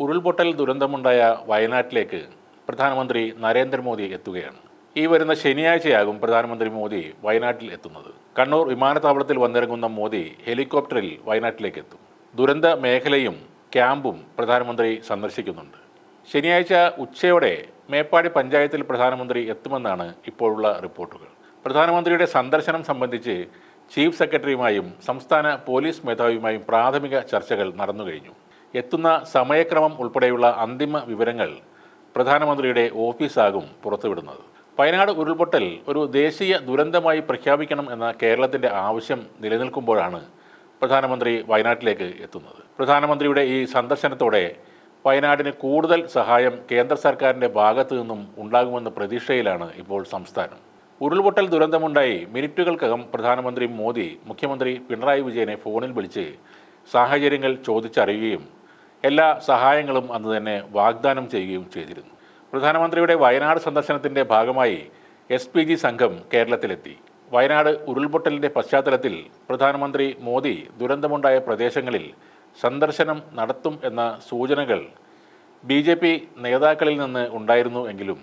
ഉരുൾപൊട്ടൽ ദുരന്തമുണ്ടായ വയനാട്ടിലേക്ക് പ്രധാനമന്ത്രി നരേന്ദ്രമോദി എത്തുകയാണ്. ഈ വരുന്ന ശനിയാഴ്ചയാകും പ്രധാനമന്ത്രി മോദി വയനാട്ടിൽ എത്തുന്നത്. കണ്ണൂർ വിമാനത്താവളത്തിൽ വന്നിറങ്ങുന്ന മോദി ഹെലികോപ്റ്ററിൽ വയനാട്ടിലേക്ക് എത്തും. ദുരന്ത മേഖലയും ക്യാമ്പും പ്രധാനമന്ത്രി സന്ദർശിക്കുന്നുണ്ട്. ശനിയാഴ്ച ഉച്ചയോടെ മേപ്പാടി പഞ്ചായത്തിൽ പ്രധാനമന്ത്രി എത്തുമെന്നാണ് ഇപ്പോഴുള്ള റിപ്പോർട്ടുകൾ. പ്രധാനമന്ത്രിയുടെ സന്ദർശനം സംബന്ധിച്ച് ചീഫ് സെക്രട്ടറിയുമായും സംസ്ഥാന പോലീസ് മേധാവിയുമായും പ്രാഥമിക ചർച്ചകൾ നടന്നു കഴിഞ്ഞു. എത്തുന്ന സമയക്രമം ഉൾപ്പെടെയുള്ള അന്തിമ വിവരങ്ങൾ പ്രധാനമന്ത്രിയുടെ ഓഫീസാകും പുറത്തുവിടുന്നത്. വയനാട് ഉരുൾപൊട്ടൽ ഒരു ദേശീയ ദുരന്തമായി പ്രഖ്യാപിക്കണം എന്ന കേരളത്തിന്റെ ആവശ്യം നിലനിൽക്കുമ്പോഴാണ് പ്രധാനമന്ത്രി വയനാട്ടിലേക്ക് എത്തുന്നത്. പ്രധാനമന്ത്രിയുടെ ഈ സന്ദർശനത്തോടെ വയനാടിന് കൂടുതൽ സഹായം കേന്ദ്ര സർക്കാരിന്റെ ഭാഗത്തു നിന്നും ഉണ്ടാകുമെന്ന പ്രതീക്ഷയിലാണ് ഇപ്പോൾ സംസ്ഥാനം. ഉരുൾപൊട്ടൽ ദുരന്തമുണ്ടായി മിനിറ്റുകൾക്കകം പ്രധാനമന്ത്രി മോദി മുഖ്യമന്ത്രി പിണറായി വിജയനെ ഫോണിൽ വിളിച്ച് സാഹചര്യങ്ങൾ ചോദിച്ചറിയുകയും എല്ലാ സഹായങ്ങളും അന്ന് തന്നെ വാഗ്ദാനം ചെയ്യുകയും ചെയ്തിരുന്നു. പ്രധാനമന്ത്രിയുടെ വയനാട് സന്ദർശനത്തിന്റെ ഭാഗമായി എസ് പി ജി സംഘം കേരളത്തിലെത്തി. വയനാട് ഉരുൾപൊട്ടലിന്റെ പശ്ചാത്തലത്തിൽ പ്രധാനമന്ത്രി മോദി ദുരന്തമുണ്ടായ പ്രദേശങ്ങളിൽ സന്ദർശനം നടത്തും എന്ന സൂചനകൾ ബി ജെ പി നേതാക്കളിൽ നിന്ന് ഉണ്ടായിരുന്നു എങ്കിലും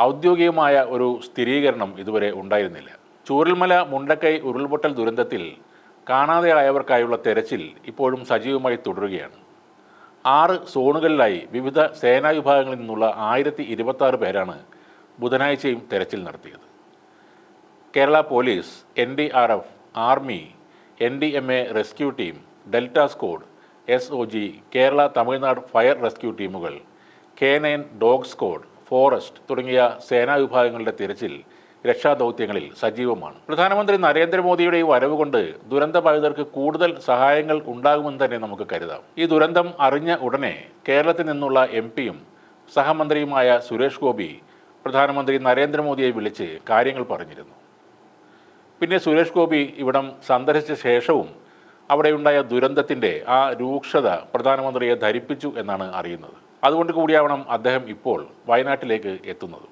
ഔദ്യോഗികമായ ഒരു സ്ഥിരീകരണം ഇതുവരെ ഉണ്ടായിരുന്നില്ല. ചൂരൽമല മുണ്ടക്കൈ ഉരുൾപൊട്ടൽ ദുരന്തത്തിൽ കാണാതെയായവർക്കായുള്ള തെരച്ചിൽ ഇപ്പോഴും സജീവമായി തുടരുകയാണ്. ആറ് സോണുകളിലായി വിവിധ സേനാ വിഭാഗങ്ങളിൽ നിന്നുള്ള ആയിരത്തി ഇരുപത്തി പേരാണ് ബുധനാഴ്ചയും തെരച്ചിൽ നടത്തിയത്. Kerala police N D R F army N D M A rescue team delta squad S O G Kerala Tamil Nadu fire rescue ടീമുകൾ K nine dog squad forest തുടങ്ങിയ സേനാ വിഭാഗങ്ങളുടെ തിരച്ചിൽ രക്ഷാദൗത്യങ്ങളിൽ സജീവമാണ്. പ്രധാനമന്ത്രി നരേന്ദ്രമോദിയുടെ ഈ വരവ് കൊണ്ട് ദുരന്തബാധിതർക്ക് കൂടുതൽ സഹായങ്ങൾ ഉണ്ടാകുമെന്ന് തന്നെ നമുക്ക് കരുതാം. ഈ ദുരന്തം അറിഞ്ഞ ഉടനെ കേരളത്തിൽ നിന്നുള്ള എം പിയും സഹമന്ത്രിയുമായ സുരേഷ് ഗോപി പ്രധാനമന്ത്രി നരേന്ദ്രമോദിയെ വിളിച്ച് കാര്യങ്ങൾ പറഞ്ഞിരുന്നു. പിന്നെ സുരേഷ് ഗോപി ഇവിടം സന്ദർശിച്ച ശേഷവും അവിടെയുണ്ടായ ദുരന്തത്തിന്റെ ആ രൂക്ഷത പ്രധാനമന്ത്രിയെ ധരിപ്പിച്ചു എന്നാണ് അറിയുന്നത്. അതുകൊണ്ട് കൂടിയാവണം അദ്ദേഹം ഇപ്പോൾ വയനാട്ടിലേക്ക് എത്തുന്നത്.